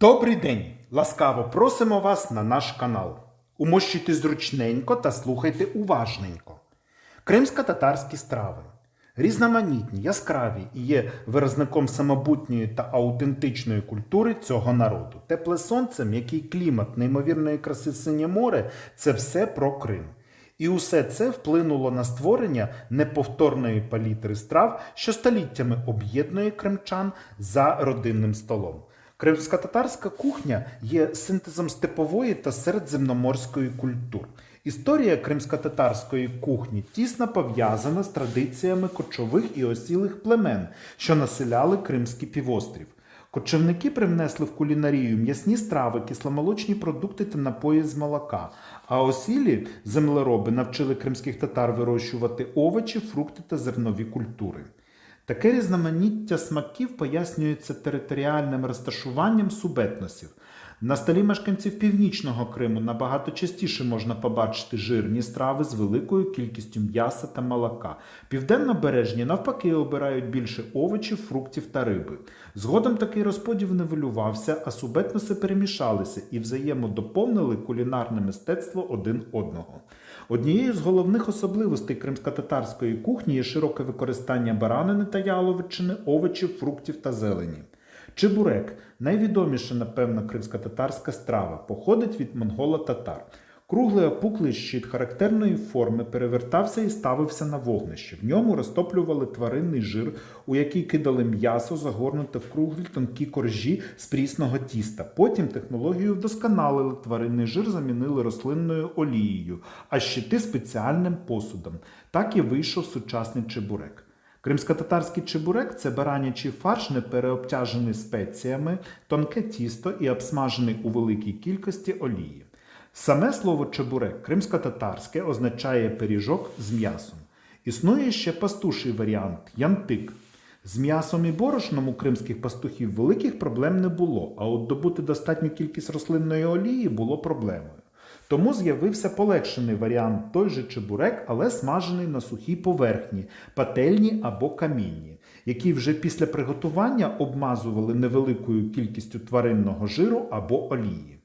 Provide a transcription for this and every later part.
Добрий день! Ласкаво просимо вас на наш канал. Умощуйте зручненько та слухайте уважненько. Кримсько-татарські страви. Різноманітні, яскраві і є виразником самобутньої та аутентичної культури цього народу. Тепле сонце, м'який клімат, неймовірної краси синє море це все про Крим. І усе це вплинуло на створення неповторної палітри страв, що століттями об'єднує кримчан за родинним столом. Кримсько-татарська кухня є синтезом степової та середземноморської культур. Історія кримсько-татарської кухні тісно пов'язана з традиціями кочових і осілих племен, що населяли Кримський півострів. Кочівники привнесли в кулінарію м'ясні страви, кисломолочні продукти та напої з молока. А осілі землероби навчили кримських татар вирощувати овочі, фрукти та зернові культури. Таке різноманіття смаків пояснюється територіальним розташуванням субетносів. На столі мешканців північного Криму набагато частіше можна побачити жирні страви з великою кількістю м'яса та молока. Південнобережні навпаки обирають більше овочів, фруктів та риби. Згодом такий розподіл нивелювався, а субетноси перемішалися і взаємодоповнили кулінарне мистецтво один одного. Однією з головних особливостей кримсько-татарської кухні є широке використання баранини та яловичини, овочів, фруктів та зелені. Чебурек найвідоміша, напевно, кримсько-татарська страва, походить від монголо-татар. Круглий опуклий щит характерної форми перевертався і ставився на вогнище. В ньому розтоплювали тваринний жир, у який кидали м'ясо, загорнуте в круглі тонкі коржі з прісного тіста. Потім технологію вдосконалили, тваринний жир замінили рослинною олією, а щити спеціальним посудом. Так і вийшов сучасний чебурек. Кримсько-татарський чебурек це баранячий фарш, не переобтяжений спеціями, тонке тісто і обсмажений у великій кількості олії. Саме слово чебурек кримсько-татарське означає пиріжок з м'ясом. Існує ще пастуший варіант янтик. З м'ясом і борошном у кримських пастухів великих проблем не було, а от добути достатню кількість рослинної олії було проблемою. Тому з'явився полегшений варіант той же чебурек, але смажений на сухій поверхні, пательні або камінні, які вже після приготування обмазували невеликою кількістю тваринного жиру або олії.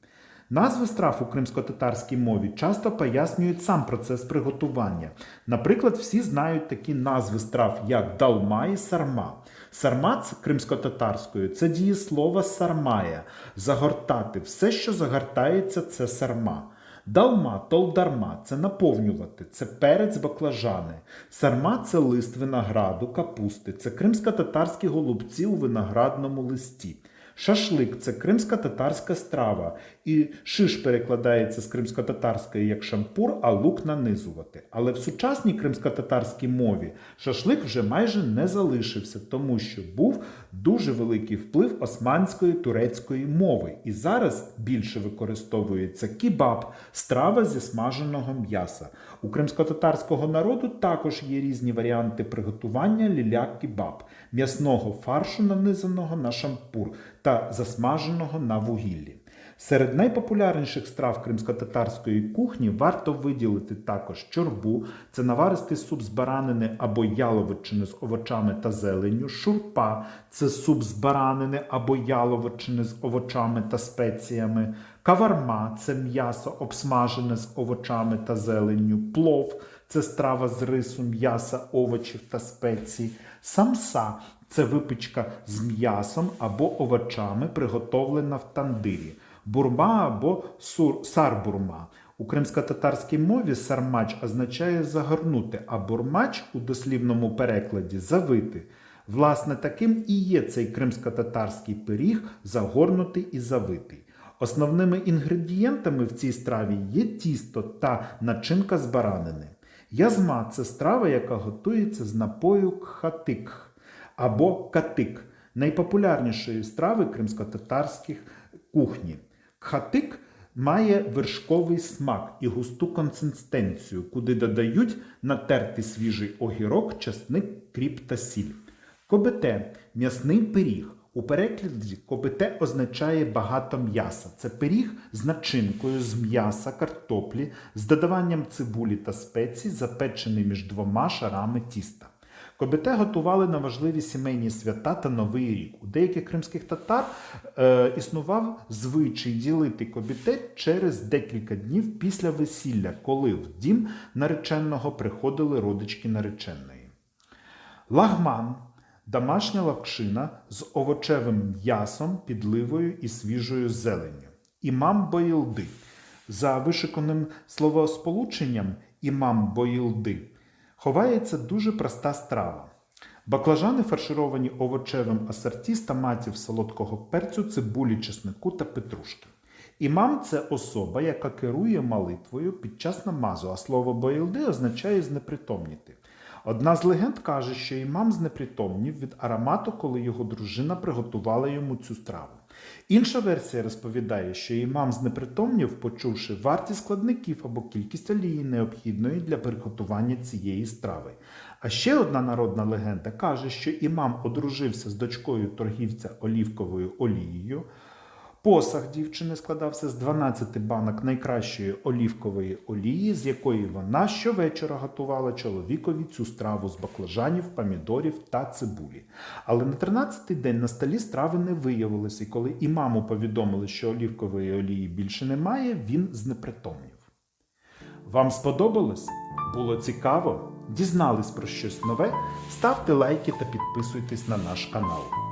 Назви страв у кримсько-татарській мові часто пояснюють сам процес приготування. Наприклад, всі знають такі назви страв, як далма і сарма. Сарма кримсько-татарською це дієслово сармая, загортати. Все, що загортається, це сарма. Далма, толдарма це наповнювати, це перець баклажани. Сарма це лист винограду, капусти, це кримсько-татарські голубці у виноградному листі. Шашлик це кримська татарська страва, і шиш перекладається з кримсько-татарської як шампур, а лук нанизувати. Але в сучасній кримсько-татарській мові шашлик вже майже не залишився, тому що був дуже великий вплив османської турецької мови. І зараз більше використовується кібаб, страва зі смаженого м'яса. У кримсько-татарського народу також є різні варіанти приготування ліля-кібаб, м'ясного фаршу, нанизаного на шампур та засмаженого на вугіллі. Серед найпопулярніших страв кримсько-татарської кухні варто виділити також чорбу, це наваристий суп з баранини або яловичини з овочами та зеленню, шурпа це суп з баранини або яловичини з овочами та спеціями, каварма це м'ясо обсмажене з овочами та зеленню, плов це страва з рису, м'яса, овочів та спецій, самса це випічка з м'ясом або овочами, приготовлена в тандирі, бурма або сур, сарбурма. У кримсько-татарській мові сармач означає загорнути, а бурмач у дослівному перекладі завити. Власне, таким і є цей кримсько-татарський пиріг, загорнутий і завитий. Основними інгредієнтами в цій страві є тісто та начинка з баранини. Язма це страва, яка готується з напою кхатик або катик, найпопулярнішої страви кримсько-татарських кухні. Кхатик має вершковий смак і густу консистенцію, куди додають натертий свіжий огірок, часник, кріп та сіль. Кобете м'ясний пиріг. У перекладі кобите означає багато м'яса. Це пиріг з начинкою з м'яса, картоплі, з додаванням цибулі та спецій, запечений між двома шарами тіста. Кобите готували на важливі сімейні свята та Новий рік. У деяких кримських татар е, існував звичай ділити кобітет через декілька днів після весілля, коли в дім нареченого приходили родички нареченої. Лагман домашня лапшина з овочевим м'ясом, підливою і свіжою зеленню. Імам Боїлди. За вишиканим словосполученням імам Боїлди ховається дуже проста страва. Баклажани фаршировані овочевим асорті з томатів солодкого перцю, цибулі, чеснику та петрушки. Імам це особа, яка керує молитвою під час намазу, а слово боїлди означає знепритомніти. Одна з легенд каже, що імам знепритомнів від аромату, коли його дружина приготувала йому цю страву. Інша версія розповідає, що імам знепритомнів, почувши вартість складників або кількість олії, необхідної для приготування цієї страви. А ще одна народна легенда каже, що імам одружився з дочкою торгівця олівковою олією. Посаг дівчини складався з 12 банок найкращої олівкової олії, з якої вона щовечора готувала чоловікові цю страву з баклажанів, помідорів та цибулі. Але на 13-й день на столі страви не виявилося, і коли імаму повідомили, що олівкової олії більше немає, він знепритомнів. Вам сподобалось? Було цікаво? Дізнались про щось нове? Ставте лайки та підписуйтесь на наш канал.